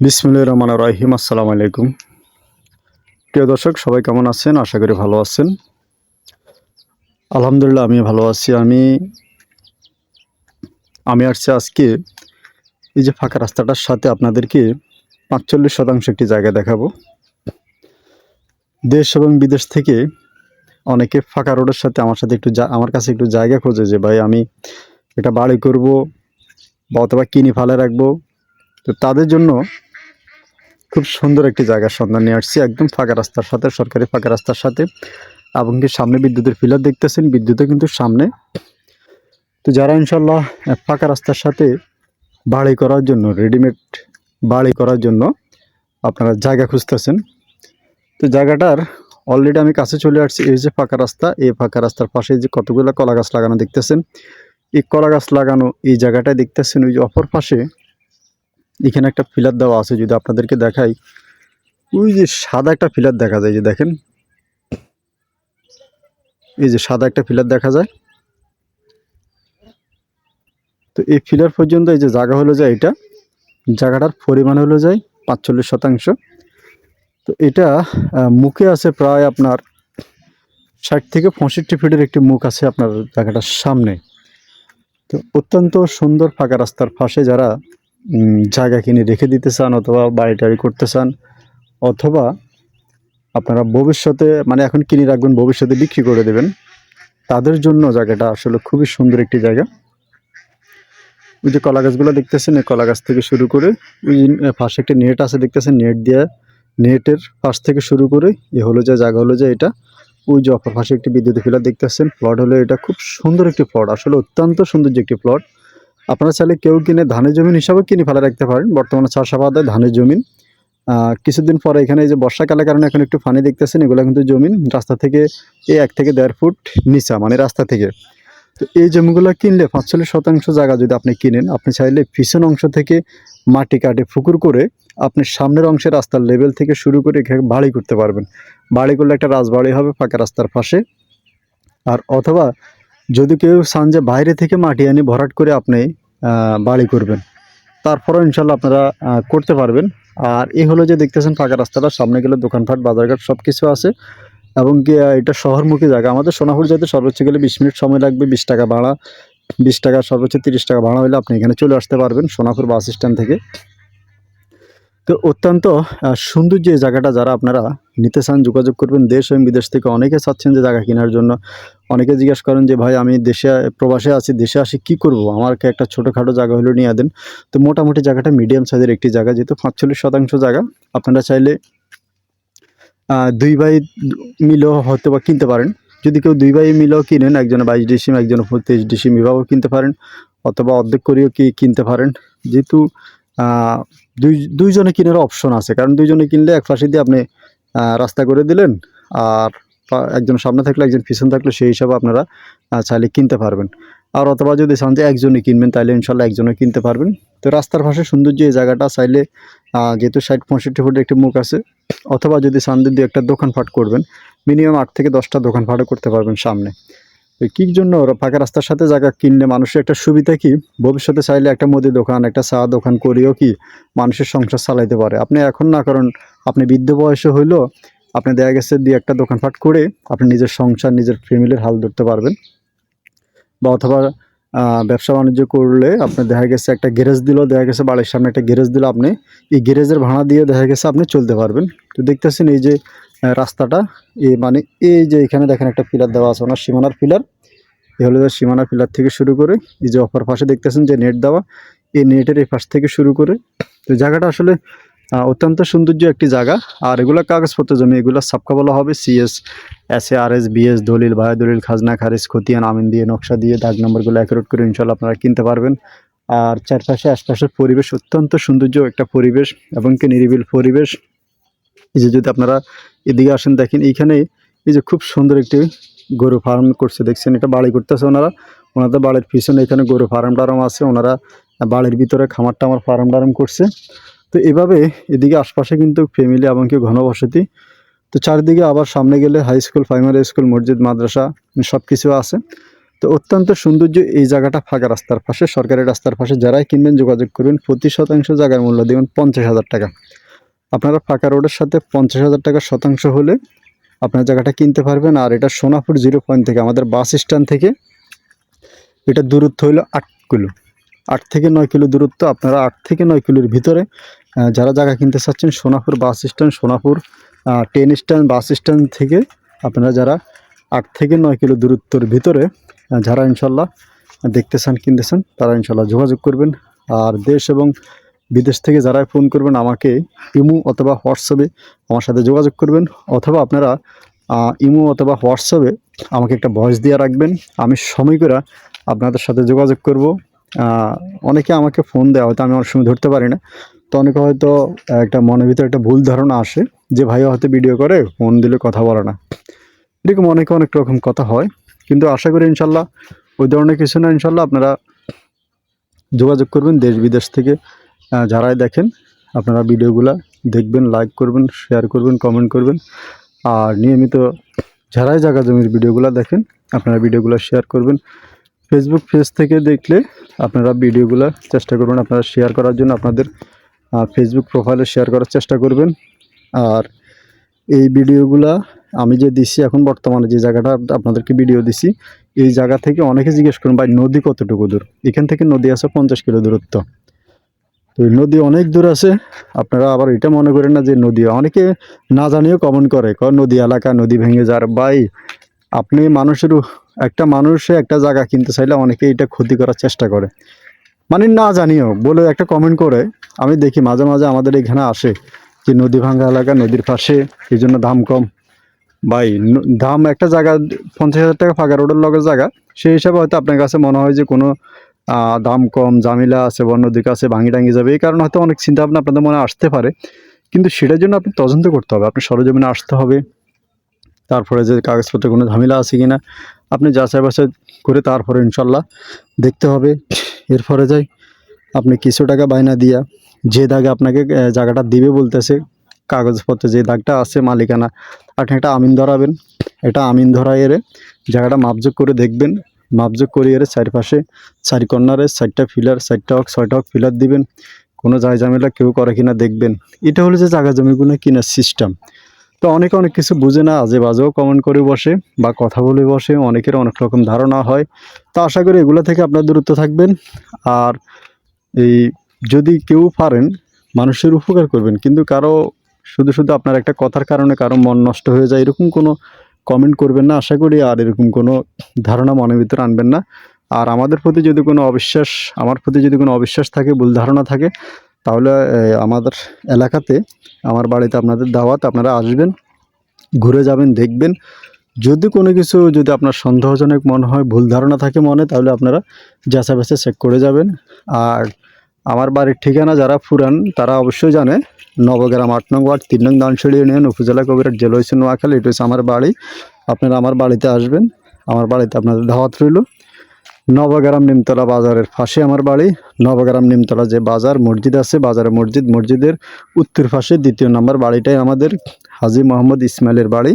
বিসমুল্লাহ রহমান রাহিম। আসসালামু আলাইকুম। প্রিয় দর্শক, সবাই কেমন আছেন? আশা করি ভালো আছেন। আলহামদুলিল্লাহ আমি ভালো আছি। আমি আমি আসছি আজকে এই যে ফাঁকা রাস্তাটার সাথে আপনাদেরকে পাঁচচল্লিশ শতাংশ একটি জায়গা দেখাবো। দেশ এবং বিদেশ থেকে অনেকে ফাঁকা রোডের সাথে আমার সাথে একটু আমার কাছে একটু জায়গা খোঁজে যে, ভাই, আমি এটা বাড়ি করব বা অথবা কিনে, ফালে রাখব। তো তাদের জন্য খুব সুন্দর একটি জায়গার সন্ধান নিয়ে আসছি। একদম ফাঁকা রাস্তার সাথে, সরকারি ফাঁকা রাস্তার সাথে। এবং কি সামনে বিদ্যুতের ফিলার দেখতেছেন বিদ্যুতে কিন্তু সামনে। তো যারা ইনশাল্লাহ ফাঁকা রাস্তার সাথে বাড়ি করার জন্য রেডিমেড বাড়ি করার জন্য আপনারা জায়গা খুঁজতেছেন। তো জায়গাটার অলরেডি আমি কাছে চলে আসছি, এই যে ফাঁকা রাস্তা, এই ফাঁকা রাস্তার পাশে যে কতগুলো কলা গাছ লাগানো দেখতেছেন। এই কলা গাছ লাগানো এই জায়গাটায় দেখতেছেন, ওই যে অপর পাশে এখানে একটা ফিলার দেওয়া আছে, যদি আপনাদেরকে দেখাই। ওই যে সাদা একটা ফিলার দেখা যায় যে দেখেন। এই যে সাদা একটা ফিলার দেখা যায়। তো এই ফিলার পর্যন্ত এই যে জায়গা হলো যায় এটা, জায়গাটার পরিমাণ হলো যায় পাঁচচল্লিশ শতাংশ। তো এটা মুখে আছে প্রায় আপনার ষাট থেকে পঁয়ষট্টি ফিটের একটি মুখ আছে আপনার জায়গাটার সামনে। তো অত্যন্ত সুন্দর ফাঁকা রাস্তার পাশে যারা জায়গা কিনে রেখে দিতে চান অথবা বাড়ি টাড়ি করতে চান, অথবা আপনারা ভবিষ্যতে মানে এখন কিনে রাখবেন, ভবিষ্যতে বিক্রি করে দেবেন, তাদের জন্য জায়গাটা আসলে খুবই সুন্দর একটি জায়গা। ওই যে কলা গাছগুলো দেখতেছেন, এই কলা গাছ থেকে শুরু করে, ওই পাশে একটা নেট আছে দেখতেছেন, নেট দিয়ে, নেটের পাশ থেকে শুরু করে, এ হলো যে, জায়গা হলো যে, এটা। ওই যে অপর পাশে একটি বিদ্যুৎ ফিলার দেখতেছেন, প্লট হলো এটা। খুব সুন্দর একটি প্লট, আসলে অত্যন্ত সুন্দর যে একটি প্লট। আপনারা চাইলে কেউ কিনে ধানের জমিন হিসাবে কিনে ফেলে রাখতে পারেন। বর্তমানে চাষাবাদে ধানের জমিন কিছুদিন পরে এখানে এই যে বর্ষাকালের কারণে এখন একটু পানি দেখতেছেন, এগুলো কিন্তু জমিন রাস্তা থেকে এই এক থেকে দেড় ফুট নিচা মানে রাস্তা থেকে। তো এই জমিগুলো কিনলে পাঁচচল্লিশ শতাংশ জায়গা যদি আপনি কিনেন, আপনি চাইলে পিছন অংশ থেকে মাটি কাটে ফুকুর করে আপনি সামনের অংশের রাস্তার লেভেল থেকে শুরু করে এখানে বাড়ি করতে পারবেন। বাড়ি করলে একটা রাজবাড়ি হবে ফাঁকা রাস্তার পাশে। আর অথবা যদি কেউ চান যে বাইরে থেকে মাটি আনি ভরাট করে আপনি বাড়ি করবেন, তারপরেও ইনশাল্লাহ আপনারা করতে পারবেন। আর এই হলো যে দেখতেছেন ফাঁকা রাস্তাটা, সামনে গেলে দোকানপাট, বাজারঘাট সব কিছু আছে। এবং কি এটা শহরমুখী জায়গা। আমাদের সোনাপুর যেতে সর্বোচ্চ গেলে বিশ মিনিট সময় লাগবে, বিশ টাকা ভাড়া, বিশ টাকা, সর্বোচ্চ তিরিশ টাকা ভাড়া হলে আপনি এখানে চলে আসতে পারবেন, সোনাপুর বাস স্ট্যান্ড থেকে। তো অত্যন্ত সুন্দর যে জায়গাটা যারা আপনারা নিতে চান, যোগাযোগ করবেন দেশ এবং বিদেশ থেকে। অনেকে চাচ্ছেন যে জায়গা কেনার জন্য। অনেকে জিজ্ঞেস করেন যে, ভাই, আমি দেশে, প্রবাসে আছি, দেশে আসি কি করব? আমাকে একটা ছোটোখাটো জায়গা হলো নিয়ে দেন। তো মোটামুটি জায়গাটা মিডিয়াম সাইজের একটি জায়গা, যেহেতু পাঁচচল্লিশ শতাংশ জায়গা। আপনারা চাইলে দুই বাই মিলেও হয়তো বা কিনতে পারেন। যদি কেউ দুই বাই মিলেও কিনেন, একজনে বাইশ ডিসিম, একজনে তেইশ ডিসিম, এভাবেও কিনতে পারেন। অথবা অর্ধেক করেও কি কিনতে পারেন। যেহেতু দুই, দুইজনে কিনার অপশন আছে। কারণ দুইজনে কিনলে এক পাশে দিয়ে আপনি রাস্তা করে দিলেন, আর একজন সামনে থাকলে একজন পিছন থাকলে সেই হিসাবে আপনারা চাইলে কিনতে পারবেন। আর অথবা যদি চান যে একজনই কিনবেন তাহলে ইনশাল্লাহ একজনে কিনতে পারবেন। তো রাস্তার পাশে সৌন্দর্য এই জায়গাটা চাইলে যেহেতু ষাট, পঁয়ষট্টি ফুটের একটি মুখ আছে, অথবা যদি চান যে দু একটা দোকানপাট করবেন, মিনিমাম আট থেকে দশটা দোকানপাটও করতে পারবেন সামনে। কী জন্য ফাঁকা রাস্তার সাথে জায়গা কিনলে মানুষের একটা সুবিধা কি? ভবিষ্যতে চাইলে একটা মুদি দোকান, একটা চা দোকান করেও কি মানুষের সংসার চালাইতে পারে? আপনি এখন না, কারণ আপনি বৃদ্ধ বয়সে হইলেও আপনি দেখা গেছে দিয়ে একটা দোকানপাট করে আপনি নিজের সংসার, নিজের ফ্যামিলির হাল ধরতে পারবেন। বা অথবা ব্যবসা বাণিজ্য করলে আপনি দেখা গেছে একটা গ্যারেজ দিলেও দেখা গেছে বাড়ির সামনে একটা গ্যারেজ দিল আপনি এই গ্যারেজের ভাড়া দিয়ে দেখা গেছে আপনি চলতে পারবেন। তো দেখতেছেন এই যে রাস্তাটা, এই মানে এই যে এখানে দেখেন একটা পিলার দেওয়া আছে, ওনার সীমানার পিলার। এ হলো যে সীমানার পিলার থেকে শুরু করে, এই যে অপর পাশে দেখতেছেন যে নেট দেওয়া, এই নেটের এই পাশ থেকে শুরু করে। তো জায়গাটা আসলে অত্যন্ত সৌন্দর্য একটি জায়গা। আর এগুলো কাগজপত্র জমি, এগুলো সাপকা বলা হবে। CS S A R S BS দলিল ভায়া দলিল, খাজনা, খারিজ, খতিয়ান, আমিন দিয়ে, নকশা দিয়ে, দাগ নম্বরগুলো অ্যাকুরেট করে ইনশাল্লাহ আপনারা কিনতে পারবেন। আর চারপাশে, আশপাশের পরিবেশ অত্যন্ত সৌন্দর্য একটা পরিবেশ এবং কি নিরিবিল পরিবেশ। এই যে যদি আপনারা এদিকে আসেন, দেখেন এইখানে এই যে খুব সুন্দর একটি গরু ফার্ম করছে, দেখছেন এটা বাড়ি করতেছে ওনারা। ওনাদের বাড়ির পিছনে এখানে গরু ফার্ম টার্ম আছে। ওনারা বাড়ির ভিতরে খামার টামার ফার্ম টার্ম করছে। তো এভাবে এদিকে আশপাশে কিন্তু ফ্যামিলি এবং কি ঘনবসতি। তো চারিদিকে আবার সামনে গেলে হাই স্কুল প্রাইমারি স্কুল মসজিদ, মাদ্রাসা সব কিছু আছে। তো অত্যন্ত সৌন্দর্য এই জায়গাটা ফাঁকা রাস্তার পাশে, সরকারি রাস্তার পাশে। যারাই কিনবেন যোগাযোগ করবেন প্রতি শতাংশ জায়গার মূল্য দেবেন পঞ্চাশ হাজার টাকা। আপনারা ফাঁকা রোডের সাথে পঞ্চাশ হাজার টাকা শতাংশ হলে আপনার জায়গাটা কিনতে পারবেন। আর এটা সোনাপুর জিরো পয়েন্ট থেকে আমাদের বাস স্ট্যান্ড থেকে, এটা দূরত্ব হলো আট কিলো। আট থেকে নয় কিলো দূরত্ব, আপনারা আট থেকে নয় কিলোর ভিতরে যারা জায়গা কিনতে চাচ্ছেন, Sonapur bus stand, Sonapur train stand bus stand থেকে আপনারা যারা আট থেকে নয় কিলো দূরত্বর ভিতরে যারা ইনশাল্লাহ দেখতে চান, কিনতে চান, তারা ইনশাল্লাহ যোগাযোগ করবেন। আর দেশ এবং বিদেশ থেকে যারাই ফোন করবেন, আমাকে ইমো অথবা হোয়াটসঅ্যাপে আমার সাথে যোগাযোগ করবেন। অথবা আপনারা ইমো অথবা হোয়াটসঅ্যাপে আমাকে একটা ভয়েস দিয়ে রাখবেন। আমি সময় করে আপনাদের সাথে যোগাযোগ করব। অনেকে আমাকে ফোন দেওয়া হয়তো আমি অনেক সময় ধরতে পারি না। তো অনেকে হয়তো একটা মনের ভিতরে একটা ভুল ধারণা আসে, যে ভাই হয়তো ভিডিও করে ফোন দিলে কথা বলে না। এরকম অনেকে অনেক রকম কথা হয়। কিন্তু আশা করি ইনশাল্লাহ ওই ধরনের কিছু না, ইনশাল্লাহ আপনারা যোগাযোগ করবেন দেশ বিদেশ থেকে যারাই দেখেন, আপনারা ভিডিওগুলো দেখবেন লাইক করবেন শেয়ার করবেন কমেন্ট করবেন। আর নিয়মিত যারাই জায়গা জমির ভিডিওগুলো দেখেন, আপনারা ভিডিওগুলো শেয়ার করবেন। ফেসবুক পেজ থেকে দেখলে আপনারা ভিডিওগুলো চেষ্টা করবেন, আপনারা শেয়ার করার জন্য আপনাদের ফেসবুক প্রোফাইলে শেয়ার করার চেষ্টা করবেন। আর এই ভিডিওগুলা আমি যে দিছি, এখন বর্তমানে যে জায়গাটা আপনাদেরকে ভিডিও দিছি, এই জায়গা থেকে অনেকে জিজ্ঞেস করেন, ভাই, নদী কতটুকু দূর? এখান থেকে নদী আছে পঞ্চাশ কিলো দূরত্ব। তো নদী অনেক দূর আছে, আপনারা আবার এটা মনে করেন না যে নদী, অনেকে না জানিয়েও কমন করে, কয় নদী এলাকা, নদী ভেঙে যার। ভাই, আপনি মানুষের একটা মানুষে একটা জায়গা কিনতে চাইলে অনেকে এটা ক্ষতি করার চেষ্টা করে। মানে না জানিও, বলে একটা কমেন্ট করে, আমি দেখি মাঝে মাঝে আমাদের এখানে আসে যে নদী ভাঙ্গা এলাকা, নদীর পাশে, এই জন্য দাম কম। ভাই দাম একটা জায়গা পঞ্চাশ হাজার টাকা ফাঁকা রোডের লগের জায়গা, সেই হিসাবে হয়তো আপনার কাছে মনে হয় যে কোনো দাম কম জামিলা আছে বা নদীর কাছে ভাঙি টাঙ্গি যাবে, এই কারণে হয়তো অনেক চিন্তা ভাবনা আপনাদের মনে আসতে পারে। কিন্তু সেটার জন্য আপনি তদন্ত করতে হবে, আপনি সরজমিনে আসতে হবে। তারপরে যে কাগজপত্রে কোনো ঝামেলা আছে কি না আপনি যাচাই বাছাই করে তারপরে ইনশাল্লাহ দেখতে হবে। এরপরে যাই, আপনি কিছু টাকা বায়না দিয়া যে দাগে আপনাকে জায়গাটা দিবে বলতেছে, কাগজপত্রে যে দাগটা আছে মালিকানা, আপনি একটা আমিন ধরাবেন। এটা আমিন ধরাই এরে জায়গাটা মাপযোগ করে দেখবেন। মাপযোগ করে এর চারিপাশে চারি কর্নারে চারটা ফিলার, চারটা হক, ছয়টা হক ফিলার দিবেন। কোনো জায় ঝামেলা কেউ করে কিনা দেখবেন। এটা হলো যে জায়গা জমিগুলো কেনার সিস্টেম তো অনেকে অনেক কিছু বুঝে না, আজে বাজেও কমেন্ট করে বসে বা কথা বলে বসে, অনেকের অনেক রকম ধারণা হয়। তো আশা করি এগুলো থেকে আপনার দূরত্ব থাকবেন। আর এই যদি কেউ পারেন, মানুষের উপকার করবেন, কিন্তু কারও শুধু শুধু আপনার একটা কথার কারণে কারও মন নষ্ট হয়ে যায়, এরকম কোনো কমেন্ট করবেন না। আশা করি আর এরকম কোনো ধারণা মনের ভিতরে আনবেন না। আর আমাদের প্রতি যদি কোনো অবিশ্বাস, আমার প্রতি যদি কোনো অবিশ্বাস থাকে, ভুল ধারণা থাকে তাহলে আমাদের এলাকাতে, আমার বাড়িতে আপনাদের দাওয়াত, আপনারা আসবেন, ঘুরে যাবেন, দেখবেন। যদি কোনো কিছু, যদি আপনার সন্দেহজনক মনে হয়, ভুল ধারণা থাকে মনে, তাহলে আপনারা যাচাই বাছাই চেক করে যাবেন। আর আমার বাড়ির ঠিকানা যারা ফুরান তারা অবশ্যই জানে, নবগ্রাম আট নং ওয়ার্ড, তিন নং দানসড়ি ইউনিয়ন, উপজেলা কবিরাট জেলা হয়েছে নোয়াখালী, এটা হচ্ছে আমার বাড়ি। আপনারা আমার বাড়িতে আসবেন, আমার বাড়িতে আপনাদের দাওয়াত রইল। নবগ্রাম নিমতলা বাজারের পাশে আমার বাড়ি। নবগ্রাম নিমতলা যে বাজার, মসজিদ আছে বাজারে মসজিদ, মসজিদের উত্তর পাশে দ্বিতীয় নম্বর বাড়িটাই আমাদের, হাজি মোহাম্মদ ইসমাইলের বাড়ি।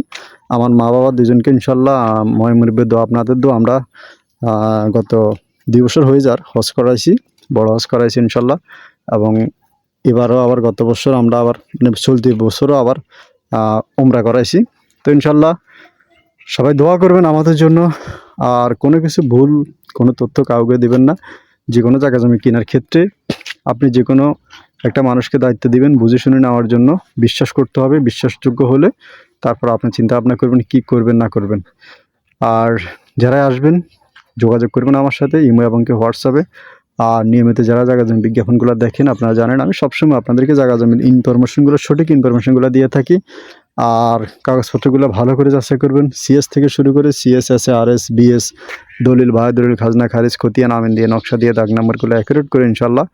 আমার মা বাবা দুজনকে ইনশাল্লাহ ময়মুরবের দো আপনাদের দো আমরা গত দুই বছর হয়ে যার, হজ করাইছি, বড় হজ করাইছি ইনশাল্লাহ এবং এবারও আবার গত বছর আমরা আবার মানে চলতি বছরও আবার উমরা করাইছি। তো ইনশাল্লাহ সবাই দোয়া করবেন আমাদের জন্য। আর কোনো কিছু ভুল কোনো তথ্য কাউকে দেবেন না। যে কোনো জায়গা জমি কেনার ক্ষেত্রে আপনি যে কোনো একটা মানুষকে দায়িত্ব দিবেন বুঝে শুনে নেওয়ার জন্য। বিশ্বাস করতে হবে, বিশ্বাসযোগ্য হলে তারপর আপনি চিন্তা ভাবনা করবেন কি করবেন, না করবেন। আর যারা আসবেন, যোগাযোগ করবেন আমার সাথে, ইমো এবং কি হোয়াটসঅ্যাপে। আর নিয়মিত যারা জায়গা জমি বিজ্ঞাপনগুলো দেখেন, আপনারা জানেন আমি সবসময় আপনাদেরকে জায়গা জমির ইনফরমেশনগুলো সঠিক ইনফরমেশনগুলো দিয়ে থাকি। আর কাগজপত্রগুলো ভালো করে যাচাই করবেন। সিএস থেকে শুরু করে CS S R S BS দলিল, ভাই দলিল, খাজনা, খারিজ, খতিয়ান, আমিন দিয়ে, নকশা দিয়ে, দাগ নাম্বারগুলো অ্যাকুরেট করে ইনশাল্লাহ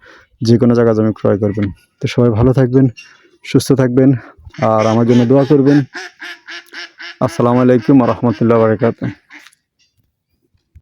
যে কোনো জায়গা জমি ক্রয় করবেন। তো সবাই ভালো থাকবেন, সুস্থ থাকবেন, আর আমার জন্য দোয়া করবেন। আসসালামু আলাইকুম রহমতুল্লাহ বারকাত